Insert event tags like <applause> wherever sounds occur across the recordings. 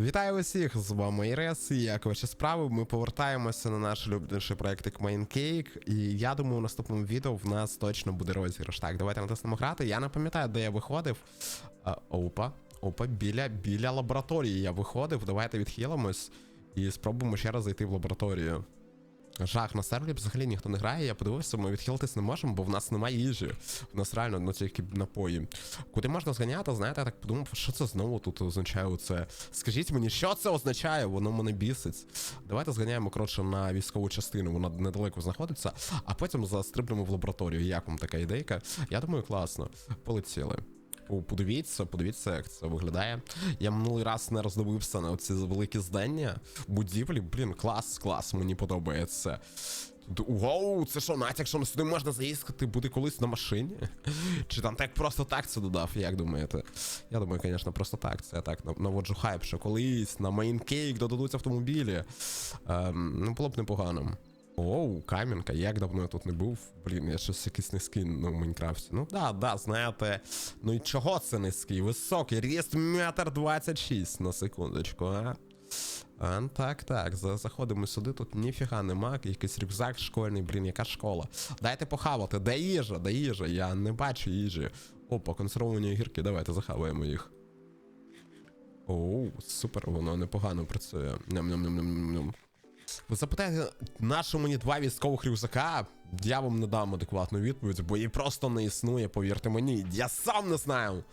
Вітаю усіх! З вами Ірес. і Як ваші справи? Ми повертаємося на наш улюбленіший проєктик Майнкейк. І я думаю, у наступному відео в нас точно буде розіграш. Так, давайте натиснемо грати. Я не пам'ятаю, де я виходив. А, опа, опа, біля, біля лабораторії я виходив. Давайте відхилимось і спробуємо ще раз зайти в лабораторію. Жах, на сервері взагалі ніхто не грає, я подивився, ми відхилитись не можемо, бо в нас немає їжі. В нас реально ну, тільки напої. Куди можна зганяти, знаєте, я так подумав, що це знову тут означає оце. Скажіть мені, що це означає? Воно мене бісить. Давайте зганяємо, коротше, на військову частину, вона недалеко знаходиться, а потім застрибнемо в лабораторію. Як вам така ідейка? Я думаю, класно. Полетіли. Подивіться, подивіться, як це виглядає. Я минулий раз не роздивився на ці великі здання, будівлі. Блін, клас, клас, мені подобається. Вау, це що, натяк, що сюди можна заїхати буде колись на машині? <laughs> Чи там так просто так це додав, як думаєте? Я думаю, звісно, просто так. Це я так нав- наводжу хайп, що колись на мейнкейк додадуть автомобілі. Ем, ну, було б непогано. Оу, кам'янка, як давно я тут не був. Блін, я щось якийсь низький ну, Майнкрафті. Ну да, да, знаєте. Ну і чого це низький? Високий, ріст метр двадцять шість на секундочку, а? А, так, так, заходимо сюди, тут ніфіга нема, якийсь рюкзак школьний, блін, яка школа. Дайте похавати, де їжа, де їжа, я не бачу їжі. Опа, консервовані огірки, давайте захаваємо їх. Оу, супер, воно непогано працює. Ням-ням-ням-ням-ням. Ви запитаєте, нащо мені два військових рюкзака? Я вам не дам адекватну відповідь, бо її просто не існує, повірте мені. Я сам не знаю.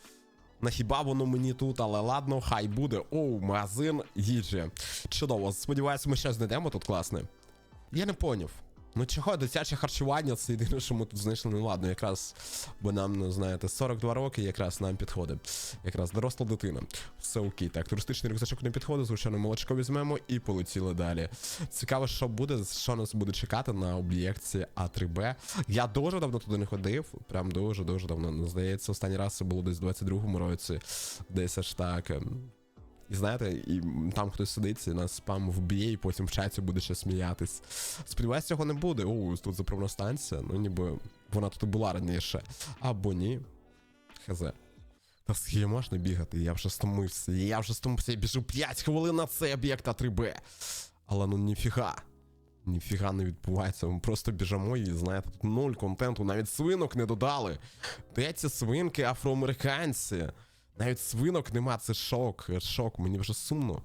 На хіба воно мені тут, але ладно, хай буде. Оу, магазин їжі. Чудово, сподіваюся, ми щось знайдемо тут класне. Я не поняв. Ну чого дитяче харчування, це єдине, що ми тут знайшли. Ну ладно, якраз, бо нам, ну знаєте, 42 роки якраз нам підходить. Якраз доросла дитина. Все окей. Так, туристичний рюкзачок не підходить, звичайно, молочко візьмемо і полетіли далі. Цікаво, що буде, що нас буде чекати на об'єкті А3Б. Я дуже давно туди не ходив. Прям дуже дуже давно. Ну, Здається, останній раз це було десь в 22-му році. Десь аж так. І знаєте, і там хтось сидить, і нас спам вб'є, і потім в чаті буде ще сміятись. Сподіваюсь, цього не буде. О, тут заправна станція, ну ніби вона тут була раніше. Або ні. Хз. Та скільки можна бігати, я вже стомився. Я вже стомився, я біжу 5 хвилин на цей об'єкт А3Б. Але ну ніфіга. Ніфіга не відбувається. Ми просто біжимо і знаєте, тут нуль контенту, навіть свинок не додали. Де ці свинки афроамериканці? Навіть свинок нема, це шок. Шок, мені вже сумно.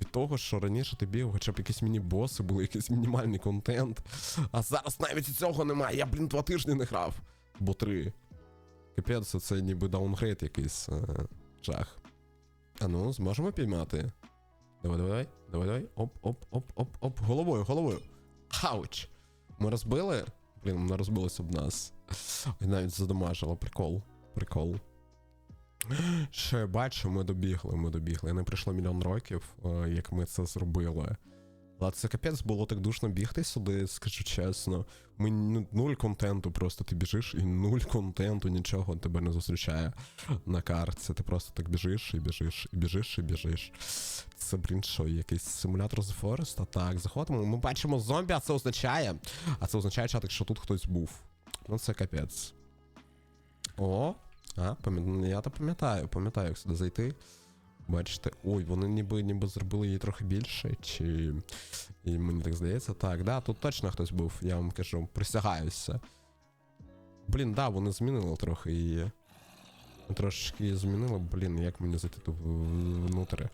Від того, що раніше ти бігав, хоча б якісь міні-боси, були якийсь мінімальний контент. А зараз навіть цього немає. Я, блін, два тижні не грав. Бо три. Капець, це ніби даунгрейд якийсь. Е, жах. А ну, зможемо піймати. Давай, давай, давай, давай. Оп, оп, оп, оп, оп. Головою, головою. Ауч. Ми розбили? Блін, вона розбилась об нас. І навіть задамажило. Прикол. Прикол. Ще бачу, ми добігли, ми добігли. Не пройшло мільйон років, е, як ми це зробили. Але це капець було так душно бігти сюди, скажу чесно. Ми ну, нуль контенту, просто ти біжиш і нуль контенту, нічого тебе не зустрічає на карті. Ти просто так біжиш і біжиш, і біжиш, і біжиш. Це, блін, що, якийсь симулятор The Forest? А так, заходимо. Ми бачимо зомбі, а це означає. А це означає, чатик, що тут хтось був. Ну це капець. О, а, я то пам'ятаю, пам'ятаю, як сюди зайти. Бачите, ой, вони ніби ніби зробили її трохи більше, чи. І мені так здається. Так, да, тут точно хтось був, я вам кажу, присягаюся. Блін, да, вони змінили трохи її. Трошечки змінили, блін, як мені зайти тут внутрі.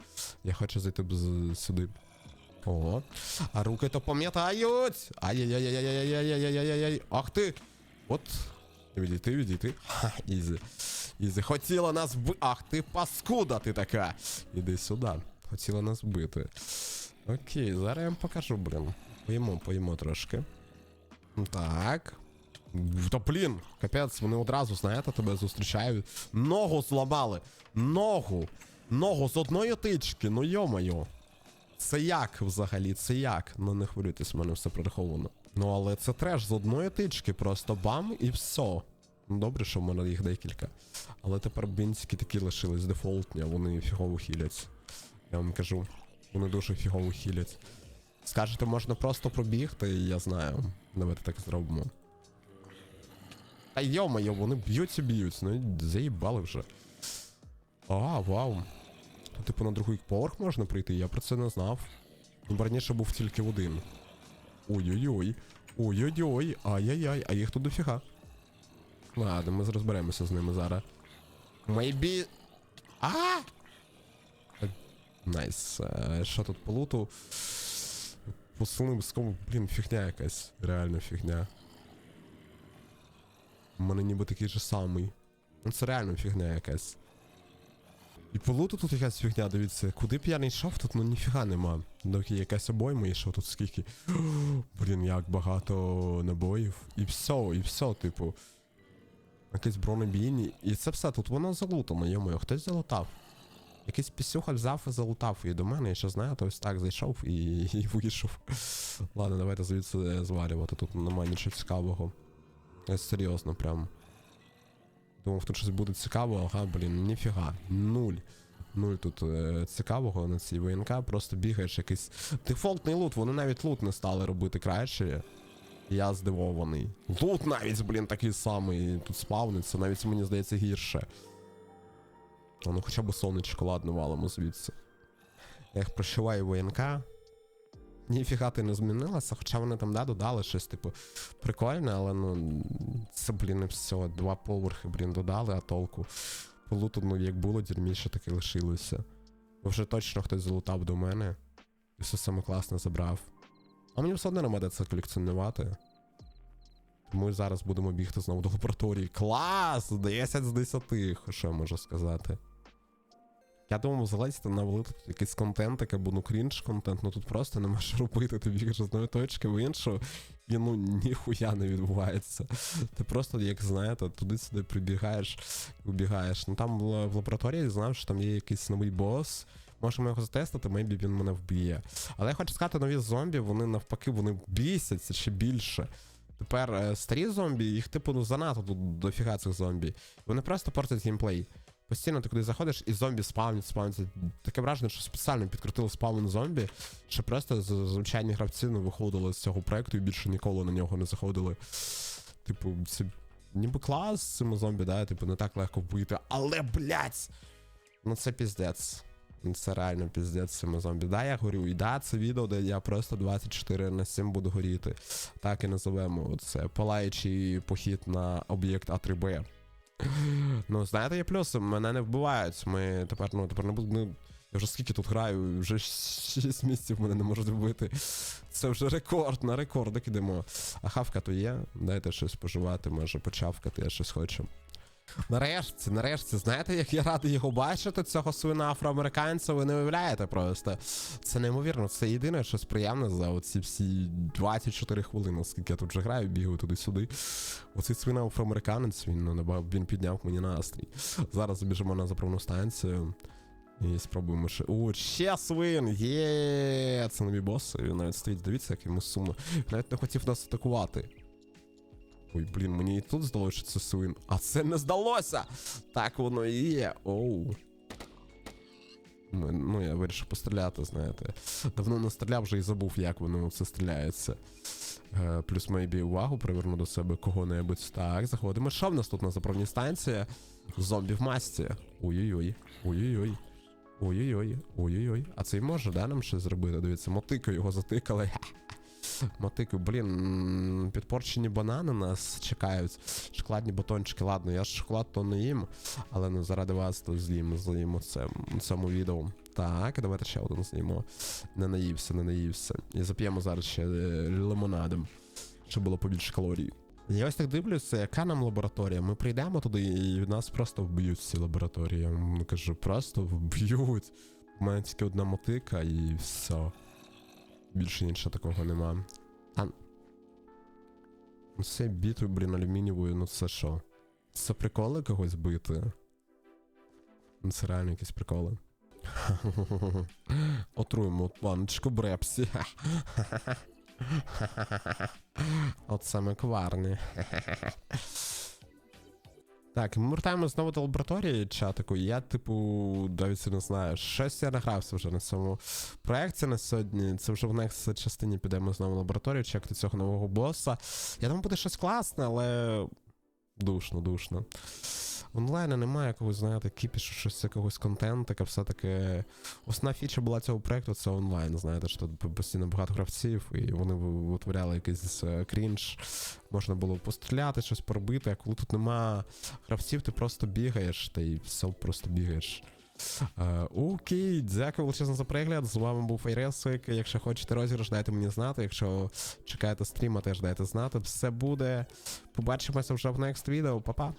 Я хочу зайти сюди. О, а руки то пам'ятають! Ай-яй-яй-яй-яй-яй-яй-яй-яй-яй-яй. Ах ти! От. Відійти, відійти. Ха, ізі. Ізі. Хотіла нас вбити. Ах ти паскуда ти така. Іди сюди. Хотіла нас вбити. Окей, зараз я вам покажу, блін. Поїмо, поїмо трошки. Так. Та блін, капець, вони одразу, знаєте, тебе зустрічають. Ногу зламали. Ногу. Ногу з одної тички, ну йо-моє. Це як взагалі? Це як? Ну не хвилюйтесь, в мене все прораховано. Ну але це треш з одної тички, просто бам і все. Ну добре, що в мене їх декілька. Але тепер бінтики такі лишились дефолтні, а вони фігово хілять. Я вам кажу, вони дуже фігово хілять. Скажете, можна просто пробігти, я знаю. Давайте так зробимо. Та йо-моє, вони б'ють і б'ють, ну заїбали вже. А, вау. Типу, на другий поверх можна прийти, я про це не знав. Раніше був тільки один. Ой-ой-ой. Ой-ой-ой. Ай-яй-яй, а їх тут дофіга. Ладно, ми розберемося з ними зараз. Maybe... А! Найс. Е, Що тут по луту? По силовим скому, блін, фігня якась. Реально фігня. У мене ніби такий же самий. Ну це реально фігня якась. І по луту тут якась фігня, дивіться, куди б я не йшов, тут ну ніфіга нема. Доки якась обойма і що тут скільки. <gasps> Блін, як багато набоїв. І все, і все, типу. Якісь бронебійні. І це все, тут воно залутано, йому, хтось залутав. Якийсь пісюха взяв і залутав і до мене, і що знаю, то ось так зайшов і, <laughs> і вийшов. Ладно, давайте звідси звалювати, тут немає нічого цікавого. Серйозно прям. Думав, тут щось буде цікаво, ага, блін, ніфіга. Нуль. Нуль тут е, цікавого на цій ВНК, просто бігаєш якийсь. Дефолтний лут, вони навіть лут не стали робити краще. Я здивований. Лут навіть, блін, такий самий тут спавниться, навіть мені здається гірше. А ну хоча б сонечко, ладно, валимо звідси. Ех, прощаваю ВНК. Ніфіга ти не змінилася, хоча вони там да, додали щось, типу, прикольне, але ну. Це, блін, і все. Два поверхи, блін, додали, а толку. По луту, ну, як було, дірміше таке лишилося. Бо вже точно хтось залутав до мене. І все саме класне забрав. А мені все одно нема це колекціонувати. Тому зараз будемо бігти знову до лабораторії. Клас! 10 з 10, що я можу сказати. Я думав, залезти навалити тут якийсь контент, або ну крінж контент, ну тут просто нема що <laughs> робити. Ти бігаєш з одної точки в іншу, і ну ніхуя не відбувається. Ти просто, як знаєте, туди-сюди прибігаєш, вибігаєш. Ну там в в лабораторії знав, що там є якийсь новий бос. Можемо його затестити, мейбі він мене вб'є. Але я хочу сказати, нові зомбі, вони навпаки, вони бісяться ще більше. Тепер е, старі зомбі, їх типу ну занадто тут дофіга цих зомбі. Вони просто портять геймплей. Постійно ти куди заходиш і зомбі спавнять, спавняться. Таке враження, що спеціально підкрутили спавн зомбі, що просто звичайні гравці не виходили з цього проекту і більше ніколи на нього не заходили. Типу, це ніби клас з цими зомбі, да, типу, не так легко вбити, але, блядь! Ну це піздець. Ну, Це реально піздець цими зомбі. Да, я горю. І да, це відео, де я просто 24 на 7 буду горіти. Так і називемо це палаючий похід на об'єкт А3Б. <laughs> Ну, знаєте, є плюси, мене не вбивають. Ми тепер, ну, тепер не буду. Ну, я вже скільки тут граю, вже 6 місяців мене не можуть вбити. Це вже рекорд, на рекордик ідемо. А хавка то є. Дайте щось поживати, може почавкати, я щось хочу. Нарешті, нарешті, знаєте, як я радий його бачити, цього свина афроамериканця, ви не уявляєте просто. Це неймовірно, це єдине щось приємне за оці всі 24 хвилини, скільки я тут вже граю, бігаю туди-сюди. Оцей свина афроамериканець, він, ну, він підняв мені настрій. Зараз забіжимо на заправну станцію. І спробуємо ще. О, ще свин! Є! Це нові боси. Він навіть стоїть, дивіться, як йому сумно. Навіть не хотів нас атакувати. Ой, блін, мені і тут здалося, що це свин. А це не здалося! Так воно і є. Оу. Ну, я вирішив постріляти, знаєте. Давно не стріляв вже і забув, як воно це стріляється. Е, плюс мейбі увагу приверну до себе кого-небудь. Так, заходимо. Що в нас тут на заправній станції? Зомбі в масці. Ой-ой-ой. Ой-ой-ой. Ой-ой-ой. Ой-ой-ой. А цей може, да, нам щось зробити? Дивіться, мотику його затикали. Мотику, блін, підпорчені банани нас чекають. Шоколадні батончики. Ладно, я ж шоколад то не їм, але ну заради вас то з'їм, з'їмо це цьому відео. Так, давайте ще один з'їмо. Не наївся, не наївся. І зап'ємо зараз ще е, лимонадом, щоб було побільше калорій. Я ось так дивлюся, яка нам лабораторія. Ми прийдемо туди і нас просто вб'ють ці лабораторії. Я кажу, просто вб'ють. У мене тільки одна мотика і все. Більше нічого такого нема. А. Ну це бітою, блін, алюмінієвою, ну це що? Це приколи когось бити? Ну це реально якісь приколи. <laughs> Отруємо планочку брепсі. Оце ми кварні. Так, ми вертаємо знову до лабораторії чатику. Я, типу, навіть не знаю, щось я награвся вже на цьому проєкті на сьогодні. Це вже в next частині підемо знову в лабораторію, чекати цього нового боса. Я думаю, буде щось класне, але душно, душно. Онлайну немає якогось, знаєте, кіпішу, щось якогось контентика, все-таки основна фіча була цього проекту це онлайн. Знаєте, що тут постійно багато гравців, і вони витворяли якийсь е, крінж. Можна було постріляти, щось поробити, а коли тут нема гравців, ти просто бігаєш, та й все просто бігаєш. Е, окей, дякую величезно за перегляд. З вами був Айресик. Якщо хочете розіграш, дайте мені знати. Якщо чекаєте стріма, теж дайте знати. Все буде. Побачимося вже в next відео. Па-па.